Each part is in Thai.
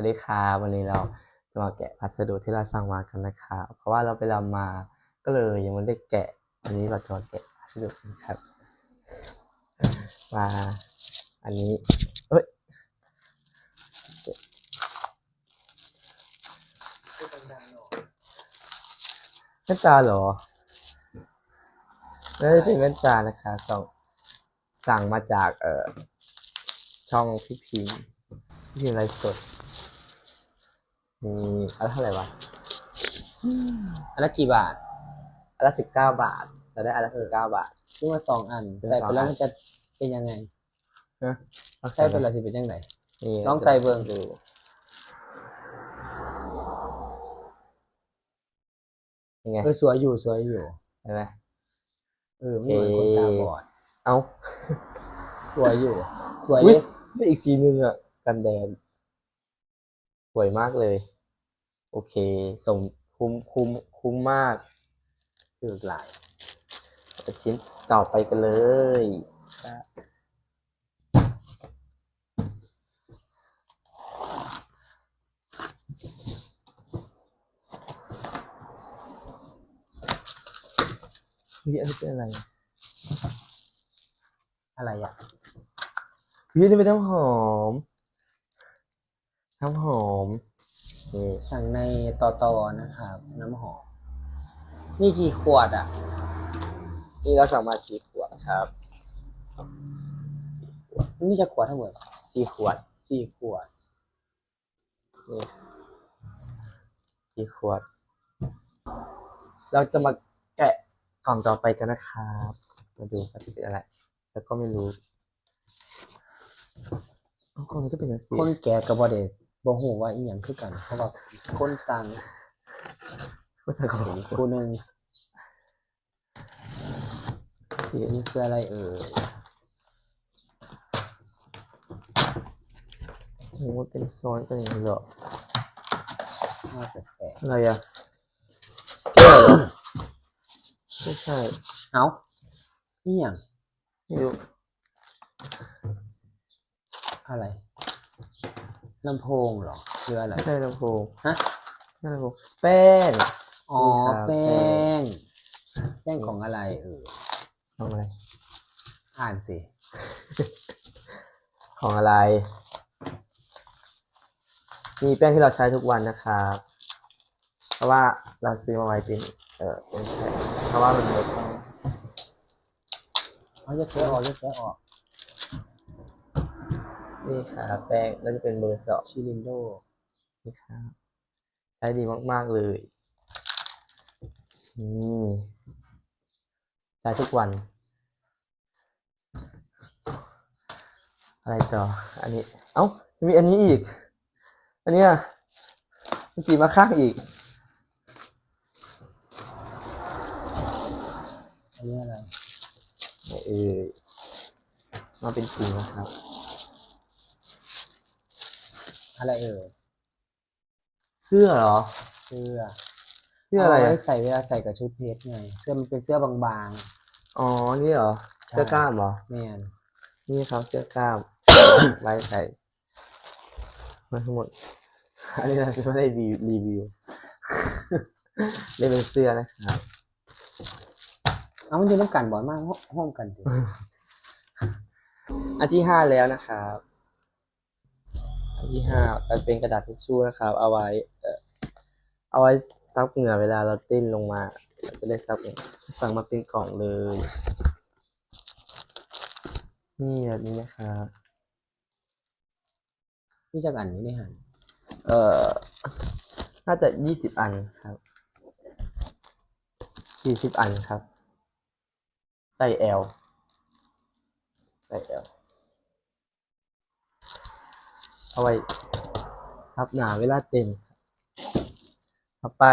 วัสดีครับวันนี้เราจะมาแกะพัสดุที่เราสั่งมากันนะครับเพราะว่าเราไปรำมาก็เลยยังไม่ได้แกะวันนี้เราจะมาแกะพัสดุกันครับมาอันนี้เอ้ยแว่นตาเหรอน่เป็นแว่นตานะคะสั่งสั่งมาจากเอ่อช่องพี่พิมพ์พี่พิมพ์ไลฟ์สด มีอันละเท่าไหร่วะอันละกี่บาท อันละสิบเก้าบาทเราได้อันละสิบเก้าบาทซื้อมาสองอันซื้อใส่ไปสองแล้วอันมันจะเป็นยังไงนะเอาใส่ไปแล้วสิเป็นยังไงนี่ลองใส่เบิ่งดูยังไงเออสวยอยู่สวยอยู่เห็นไหมเออไม่เหมือนคนตาบอด เอาสวยอยู่ สวยอุ๊เลยยไม่อีกสีหนึงอะ กันแดด สวยมากเลย โอเคสมคุ้มคุ้มคุ้มมากถือหลายชิ้นต่อไปกันเลยเฮ้ยอันนี้เป็นอะไร อะไรอะเฮ้ยนี่เป็นน้ำหอม น้ำหอมนี่สั่งในต่อต่อนะครับ น้ำหอมนี่กี่ขวดอะ นี่เราสั่งมาสี่ขวดครับนี่จะขวดทั้งหมดสี่ขวดสี่ขวดนี่สี่ขวด เราจะมาแกะกล่องต่อไปกันนะครับ มาดูว่าจะเป็นอะไร แล้วก็ไม่รู้เอากล่องนี้ก็เป็นอย่างสีคนแก่กับบอเดต บ่ฮู้ว่าอีหยังคือกัน เพราะว่าคนสั่งก็ใส่ของผู้หนึงสีอันนี้คืออะไรเอ่ยโอ้โหเป็นซ้อนเป็นอย่างนี้เหรอน่าแปลกอะไรอะแก้วเหรอไม่ใช่ๆเอ้าอีหยังไม่รู้อะไร ลำโพงเหรอคืออะไรไม่ใช่ลำโพงฮะไม่ใช่ลำโพงแป้ง อ๋อนี่ครับแป้งแป้งของอะไรเออของอะไร อ่านสิ ของอะไร มีแป้งที่เราใช้ทุกวันนะครับ เพราะว่าเราซื้อมาไว้เป็นเออเป็นแผ่นเพราะว่ามันลดแป้งเขาจะแกะออกจะแกะออก นี่ครับแป้งน่าจะเป็นเบอร์สองชิลินโดนี่ครับใช้ดีมาก ๆ เลย นี่ใช้ทุกวัน อะไรต่อ อันนี้ เอ้า มีอันนี้อีก อันเนี้ยเมื่อกี้มาข้างอีกอันนี้อะไรเออมาเป็นจริงนะครับ อะไรเออเสื้อเหรอ เสื้อเสื้ออะไรเาอะไว้ใส่เวลาใส่กับชุดเพชรไงเสื้อมันเป็นเสื้อบางอ๋อ นี่เหรอใช่เสื้อกล้ามเหรอ ๆแม่นนี่ครับเสื้อกล้าม ไว้ใส่มาทั้งหมด อันนี้เราจะไม่ได้รีรีวิวเล่นเป็นเสื้อนะครับ เอามันอยู่น้ำกันบ่อยมากห้องกันดิอันที่ห้าแล้วนะครับอัน ที่ห้ามันเป็นกระดาษทิชชู่นะครับ เอาไว้ เอ่อเอาไว้ซับเหงื่อเวลาเราเต้นลงมาจะได้ซับสั่งมาเป็นกล่องเลย นี่แบบนี้นะครับพี่จักอันนี้ได้หันเอ่อ น่าจะยี่สิบอันครับสี่สิบอันครับ ใส่ L ใส่ L เอาไว้ทับหนาเวลาเต้นต่อไป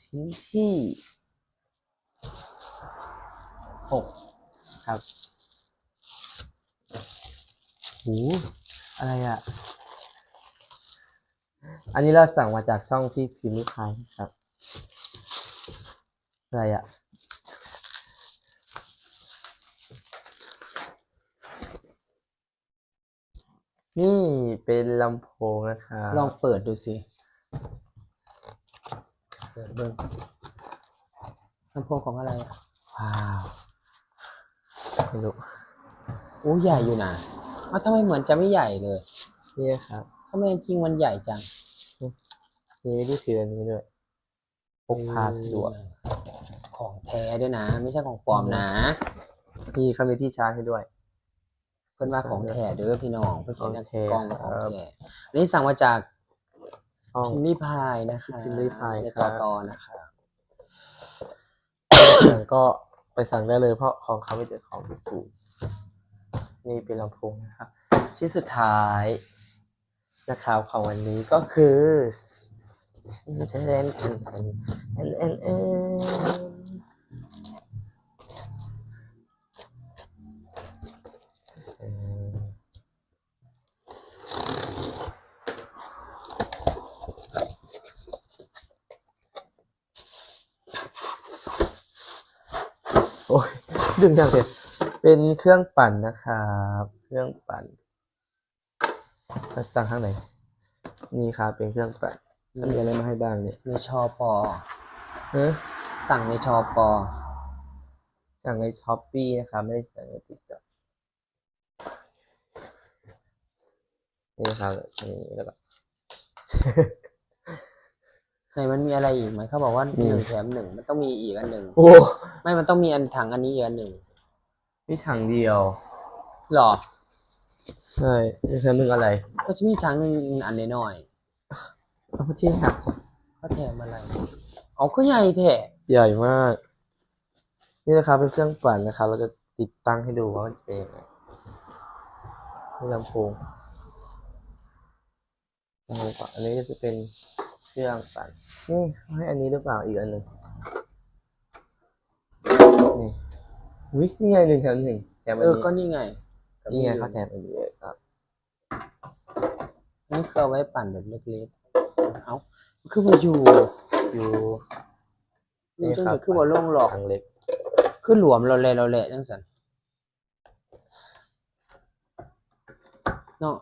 ชิ้นที่หกครับหูอะไรอะ อันนี้เราสั่งมาจากช่องพี่พิมพ์ลูกค้าครับ อะไรอะ่ะ นี่เป็นลำโพงนะครับลองเปิดดูสิเปิดเบิ้งลำโพงของอะไรอะว้าวไม่รู้โอ้ใหญ่อยู่นะเอ้าทำไมเหมือนจะไม่ใหญ่เลยนี่ครับทำไมจริงๆมันใหญ่จังมีวิธีถืออันนี้ด้วยพกพาสะดวกของแท้ด้วยนะ ไม่ใช่ของปลอมนะนี่เขามีที่ชาร์จให้ด้วย เพื่อนว่าของแท้เด้อพี่น้องเพื่อนเขียนของแท้กล้องของครับแท้อันนี้สั่งมาจากช่องพิมพ์ริพายนะคะพิมพ์ริพายในครัต่อบต่อนะคะสั่งก็ไปสั่งได้เลยเพราะของเขาไม่แต่ของถูกๆนี่เป็นลำโพงนะครับชิ้นสุดท้ายนะครับของวันนี้ก็คือเทนเอ็นเอ็นเอ็นเอ็นเอ็นเอ็นโอ้ย ดึงจังเลยเป็นเครื่องปั่นนะครับ เครื่องปั่นตั้งข้างไหน นี่ครับเป็นเครื่องปั่นแล้วมีอะไรมาให้บ้างเนี่ยในชอปอเฮ้ยสั่งในชอปอสั่งในช้อปปี้นะครับ ไม่ได้สั่งในติ๊กต็อกนี่นะครับนี่แล้วก็ไหนมันมีอะไรอีกไหมเขาบอกว่ามีหนึ่งแถมหนึ่งมันต้องมีอีกอันหนึ่งโอ้ ไม่มันต้องมีอันถังอันนี้อีกอันหนึ่งมีถังเดียวหรอ ใช่นี่คือมึงอะไรก็จะมีถังหนึ่งอันน้อยเอาที่หักๆเขาแถมอะไร เอาก็ใหญ่แท้ใหญ่มาก นี่นะครับเป็นเครื่องปั่นนะครับ เราจะติดตั้งให้ดูว่ามันจะเป็นยังไงนี่ลำโพงลำโพงก่อนอันนี้ก็จะเป็นเครื่องปั่นนี่เขาให้อันนี้หรือเปล่าอีกอันหนึ่ง วินี่ไงหนึ่งแถมหนึ่งแถมอันเออ นี้ก็นี่ไงนี่ไงเขาแถมอันนี้เลยครับนี่คือเอาไว้ปั่นแบบเล็กๆ เอาคือมาอยู่อยู่นี่นี่จังครัเลบยคือมาลงหลอกถังเล็กคือหลวมเราเลยเราแหละจังสันเนาะ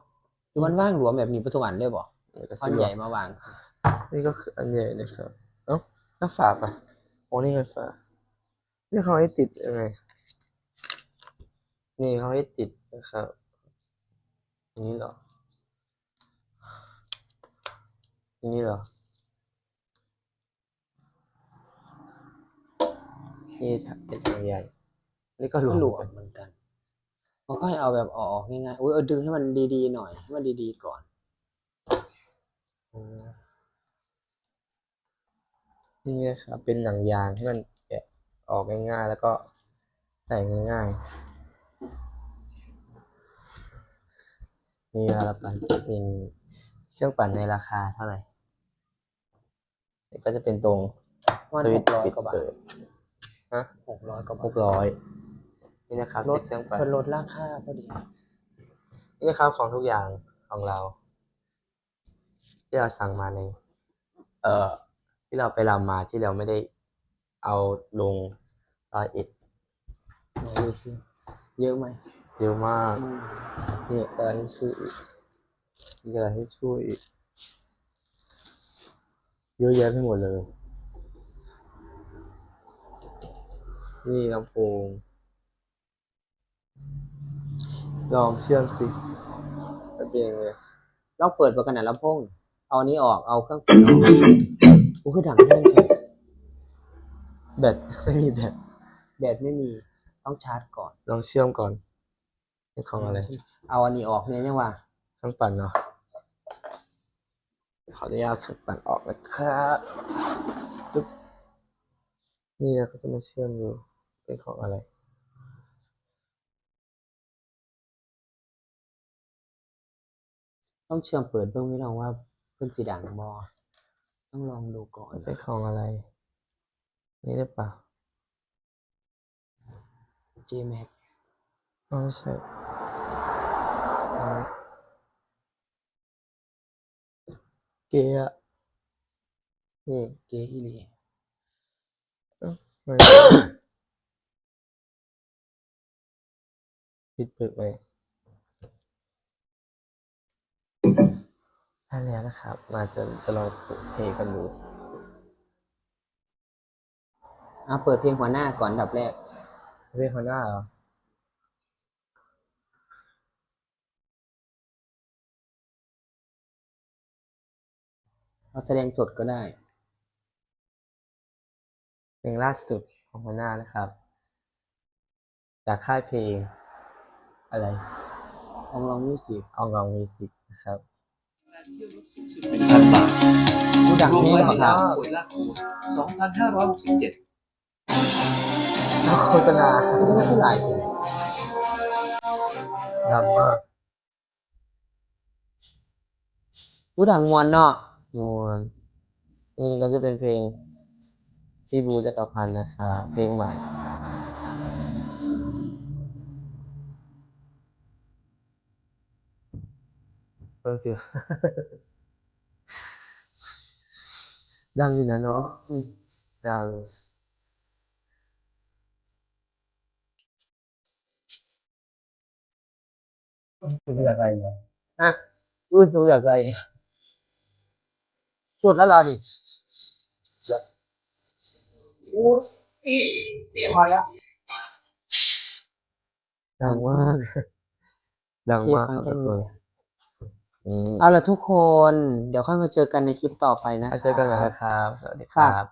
หรือมันว่างหลวมแบบนี้ประตูอันเลยบ่แล้วก็อันซื้อใหญ่มาวางสินี่ก็คืออันใหญ่นะครับเอ้าหน้าฝาปะโอ้นี่ไงฝานี่เขาให้ติดยังไง นี่เขาให้ติดนะครับอย่างนี้เหรออย่างนี้เหรอนี่เป็นทางใหญ่นี่ก็หลวมหลวมเหมือนกันมันค่อยเอาแบบออกง่ายๆอุ้ยเออดึงให้มันดีๆหน่อยให้มันดีๆก่อนนี่นะครับเป็นหนังยางที่มันแกะออกง่ายๆแล้วก็ใส่ง่ายๆ นี่เราปั่นจะเป็นเครื่องปั่นในราคาเท่าไหร่ก็จะเป็นตรงวันสหวิตกช์ร้อยปิดกว่าบาทเปิดฮะหกร้อยกว่าหบาทกร้อยนี่นะครับลสิดบเครื่องปั่นเพิ่นลดราคาพอดีนี่นะครับของทุกอย่างของเรา ที่เราสั่งมาใน เอ่อ ที่เราไปรำมาที่เราไม่ได้เอาลงรอยเอ็ดไหนดูสิเยอะไหม เยอะมากอืมนี่กระดาษทิชชู่อีกมีกระดาษทิชชู่อีกเยอะแยะไปหมดเลย นี่ลำโพงลองเชื่อมสิจะเป็นยังไงเราเปิดไปขนาดลำโพง เอาอันนี้ออก เอาเครื่องปั่นออกกูคือดังแห้งแท้แบตไม่มีแบต แบตไม่มี ต้องชาร์จก่อน ลองเชื่อมก่อน นี่ของอะไรเอาอันนี้ออกเนี่ยยังว่าเครื่องปั่นเนาะขออนุญาตเครื่องปั่นออกนะครับปึ๊บนี่เราก็จะมาเชื่อมดูเป็นของอะไรต้องเชื่อมเปิดเบื้องไม่ลองว่าเพื่อนสีดังบอต้องลองดูก่อนเป็นของอะไร นี่หรือเปล่าเจแม็กอ๋อ ไม่ใช่อันนี้เกียร์นี่เกอีหลีไม่ปิดเปิดไหมได้แล้วนะครับ มาจะจะลองเปิดเพลงกันดูอะเปิดเพลงหัวหน้าก่อนอันดับแรกเพลงหัวหน้าเหรอ เราแสดงสดก็ได้เพลงล่าสุดของหัวหน้านะครับ จากค่ายเพลง อะไรลองลองมิวสิกอองลองมิวสิกนะครับพันบาทผู้ดังรวมเพลงไว้เหรในอครัราบคาหวยละสองพันห้าร้อยหกสิบเจ็ดโฆษณาไม่ได้ผู้หลายคนดังมากผู้ดังมวนเนาะ มวนนี่ก็จะเป็นเพลงพี่บูจักรพันธ์นะครับเพลงใหม่เพิ่มเสียงดังอยู่นะเนาะอืมดังคุณอยากอะไรเนี่ยอะอุ้ยคุณอยากอะไรสุดแล้วเหรอดิเสีย พอแล้วดังมาก ดังมากครับทุกคนอืมเอาละทุกคน เดี๋ยวค่อยมาเจอกันในคลิปต่อไปนะเอาเจอกันใหม่นะครับ สวัสดีคฝารัก บ